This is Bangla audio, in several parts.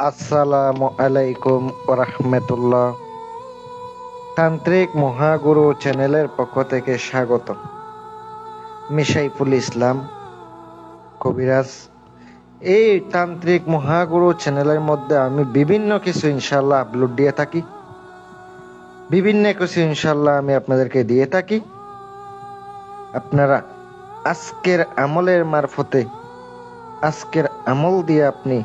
আসসালামু আলাইকুম রহমতুল্লাহ তান্ত্রিক মহাগুরু চ্যানেলের পক্ষ থেকে স্বাগত মিশাইফুল ইসলাম কবিরাজ এই তান্ত্রিক মহাগুরু চ্যানেলের মধ্যে আমি বিভিন্ন কিছু ইনশাল্লাহ আপলোড দিয়ে থাকি বিভিন্ন কিছু ইনশাল্লাহ আমি আপনাদেরকে দিয়ে থাকি আপনারা আজকের আমলের মারফতে আজকের আমল দিয়ে আপনি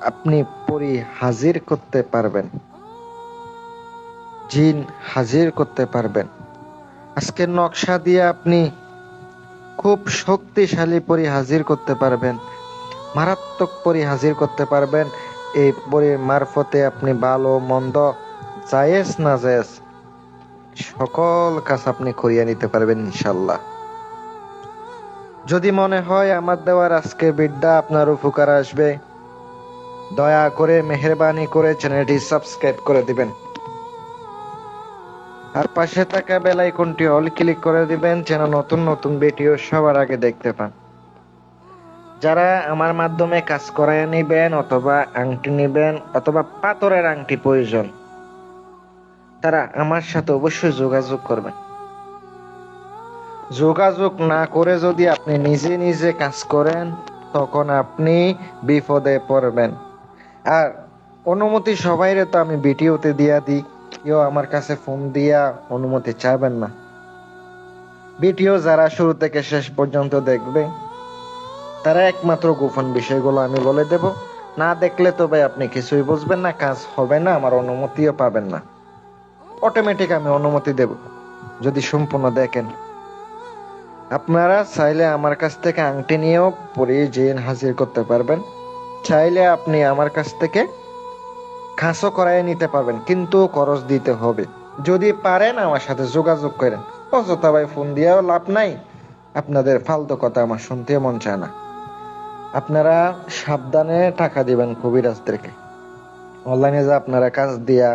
আপনি পরি হাজির করতে পারবেন। জিন হাজির করতে পারবেন। আজকের নকশা দিয়ে আপনি খুব শক্তিশালী পরি হাজির করতে পারবেন। মারাত্মক পরি হাজির করতে পারবেন। এই পরির মারফতে আপনি ভালো, মন্দ, জায়েজ না জায়েজ সকল কাজ আপনি করিয়ে নিতে পারবেন ইনশাল্লাহ যদি মনে হয় আমার দেওয়ার আজকে বিদ্যা আপনার উপকার আসবে। দয়া করে মেহরবানি করে চ্যানেলটি সাবস্ক্রাইব করে দিবেন। আর পাশে থাকা বেল আইকনটি অল ক্লিক করে দিবেন, যেন নতুন নতুন ভিডিও সবার আগে দেখতে পান। যারা আমার মাধ্যমে কাজ করায় নিবেন অথবা আংটি নিবেন অথবা পাথরের আংটি প্রয়োজন, তারা আমার সাথে অবশ্যই যোগাযোগ করবেন। যোগাযোগ না করে যদি আপনি নিজে নিজে কাজ করেন, তখন আপনি বিপদে পড়বেন। আর অনুমতি সবাইরে তো আমি ভিডিওতে দিয়া দিই। কেউ আমার কাছে ফোন দিয়া অনুমতি চাইবেন না। ভিডিও যারা শুরু থেকে শেষ পর্যন্ত দেখবে, তারা একমাত্র গোপন বিষয়গুলো আমি বলে দেব। না দেখলে তো ভাই আপনি কিছুই বুঝবেন না, কাজ হবে না, আমার অনুমতিও পাবেন না। অটোমেটিক আমি অনুমতি দেব, যদি সম্পূর্ণ দেখেন। আপনারা চাইলে আমার কাছ থেকে আংটি নিয়েও পরে জেন হাজির করতে পারবেন। চাইলে আপনি আমার কাছ থেকে খাসও করাই নিতে পারবেন, কিন্তু খরচ দিতে হবে। যদি পারেন আমার সাথে যোগাযোগ করেন। অযথা ভাই ফোন দিয়েও লাভ নাই। আপনাদের ফালতু কথা আমার শুনতে মন চায় না। আপনারা সাবধানে টাকা দিবেন কবিরাজদেরকে। অনলাইনে যে আপনারা কাজ দিয়া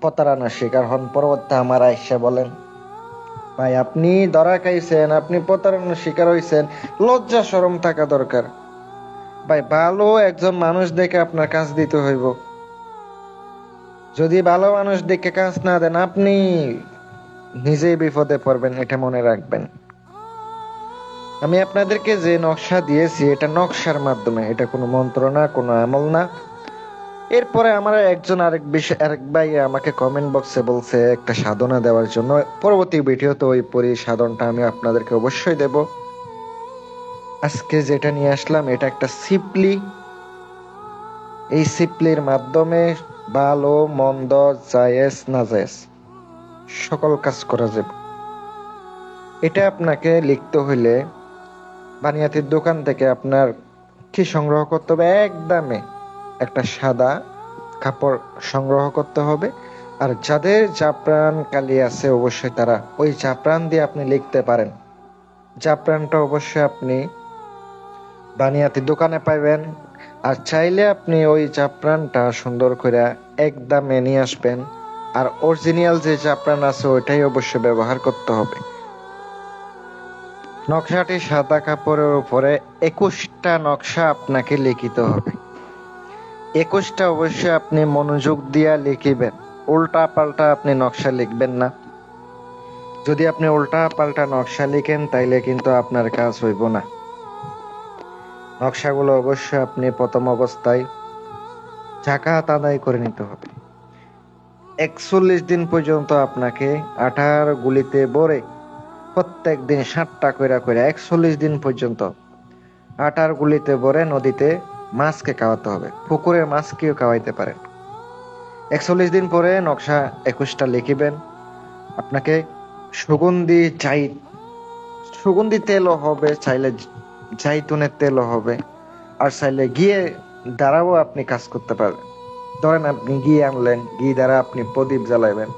প্রতারণার শিকার হন, পরবর্তী আমার আইসা বলেন, ভাই, আপনি ধরা খাইছেন, আপনি প্রতারণার শিকার হইছেন, লজ্জা সরম থাকা দরকার। ভাই, ভালো একজন মানুষ দেখে আপনার কাজ দিতে হইব। যদি ভালো মানুষ দেখে কাজ না দেন, আপনি নিজেই বিপদে পড়বেন, এটা মনে রাখবেন। আমি আপনাদেরকে যে নকশা দিয়েছি, এটা নকশার মাধ্যমে, এটা কোনো মন্ত্র না, কোনো আমল না। এরপরে আমার একজন আরেক বিষয় আরেক ভাই আমাকে কমেন্ট বক্সে বলছে, একটা সাধনা দেওয়ার জন্য। পরবর্তী ভিডিওতে ওই পরি সাধনটা আমি আপনাদেরকে অবশ্যই দেব। আজকে যেটা নিয়ে আসলাম, এটা একটা সিপলি। এই সিপলির মাধ্যমে ভালো মন্দ জায়েজ না জায়েজ, সকল কাজ করা যাবে। এটা আপনাকে লিখতে হইলে বানিয়াতির দোকান থেকে আপনার কি সংগ্রহ করতে হবে? একদমে একটা সাদা কাপড় সংগ্রহ করতে হবে। আর যাদের জাফরান কালি আছে, অবশ্যই তারা ওই জাফরান দিয়ে আপনি লিখতে পারেন। জাফরানটা অবশ্যই আপনি বানিয়াতি দোকানে পাইবেন। আর চাইলে আপনি ওই জাফরানটা সুন্দর করে একদমে নিয়ে আসবেন। আর অরিজিনাল যে জাফরান আছে, ওইটাই অবশ্যই ব্যবহার করতে হবে। নকশাটি সাদা কাপড়ের উপরে একুশটা নকশা আপনাকে লিখিত হবে। একুশটা অবশ্যই আপনি মনোযোগ দিয়া লিখিবেন। উল্টা পাল্টা আপনি নকশা লিখবেন না। যদি আপনি উল্টা পাল্টা নকশা লিখেন, তাইলে কিন্তু আপনার কাজ হইব না। নকশাগুলো অবশ্যই আপনি প্রথম অবস্থায় জাকাত তাদাই করে নিতে হবে। একচল্লিশ দিন পর্যন্ত আপনাকে আঠার গুলিতে ভরে প্রত্যেক দিন সাতটা কইরা কইরা একচল্লিশ দিন পর্যন্ত আটার গুলিতে ভরে নদীতে মাছকে খাওয়াতে হবে। পুকুরের মাছকেও খাওয়াইতে পারেন। একচল্লিশ দিন পরে নকশা একুশটা লিখিবেন। আপনাকে সুগন্ধি চাই সুগন্ধি তেলও হবে, চাইলে জাইতুনের তেলও হবে। আর চাইলে গিয়ে দ্বারাও আপনি কাজ করতে পারবেন। ধরেন আপনি ঘি আনলেন, ঘি দ্বারা আপনি প্রদীপ জ্বালাইবেন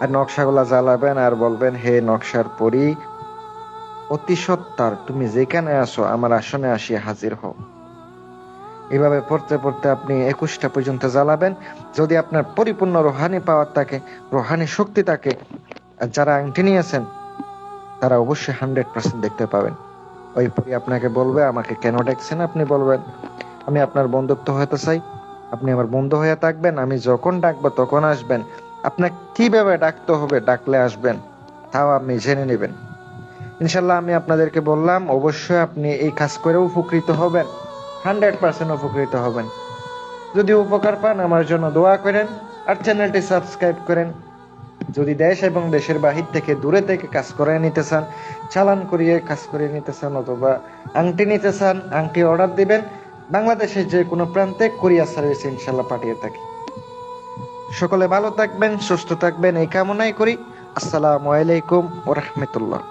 আর নকশাগুলা জ্বালাবেন আর বলবেন, হে নকশার পরি, অতি সত্তার, তুমি যেখানে আসো আমার আসনে আসিয়া হাজির হও। এভাবে পড়তে পড়তে আপনি একুশটা পর্যন্ত জ্বালাবেন। যদি আপনার পরিপূর্ণ রোহানি পাওয়ার থাকে, রোহানি শক্তি থাকে যারা আংটি নিয়েছেন, তারা অবশ্যই হান্ড্রেড পার্সেন্ট দেখতে পাবেন। ওই পরি আপনাকে বলবে, আমাকে কেন ডাকছেন আপনি বলবেন। আমি আপনার বন্ধুত্ব হতে চাই। আপনি আমার বন্ধু হয়ে থাকবেন, আমি যখন ডাকবো তখন আসবেন। আপনার কীভাবে ডাকতে হবে, ডাকলে আসবেন, তাও আপনি জেনে নেবেন। ইনশাল্লাহ আমি আপনাদেরকে বললাম, অবশ্যই আপনি এই কাজ করে উপকৃত হবেন। হান্ড্রেড পার্সেন্ট উপকৃত হবেন। যদি উপকার পান, আমার জন্য দোয়া করেন, আর চ্যানেলটি সাবস্ক্রাইব করেন যদি দেশ এবং দেশের বাহির থেকে দূরে থেকে কাজ করে নিতে চান, চালান করিয়ে কাজ করে নিতে চান অথবা আংটি নিতে চান, আংটি অর্ডার দিবেন, বাংলাদেশের যে কোনো প্রান্তে কোরিয়া সার্ভিস ইনশাল্লাহ পাঠিয়ে থাকি। সকলে ভালো থাকবেন, সুস্থ থাকবেন, এই কামনাই করি। আসসালামু আলাইকুম ও রহমতুল্লাহ।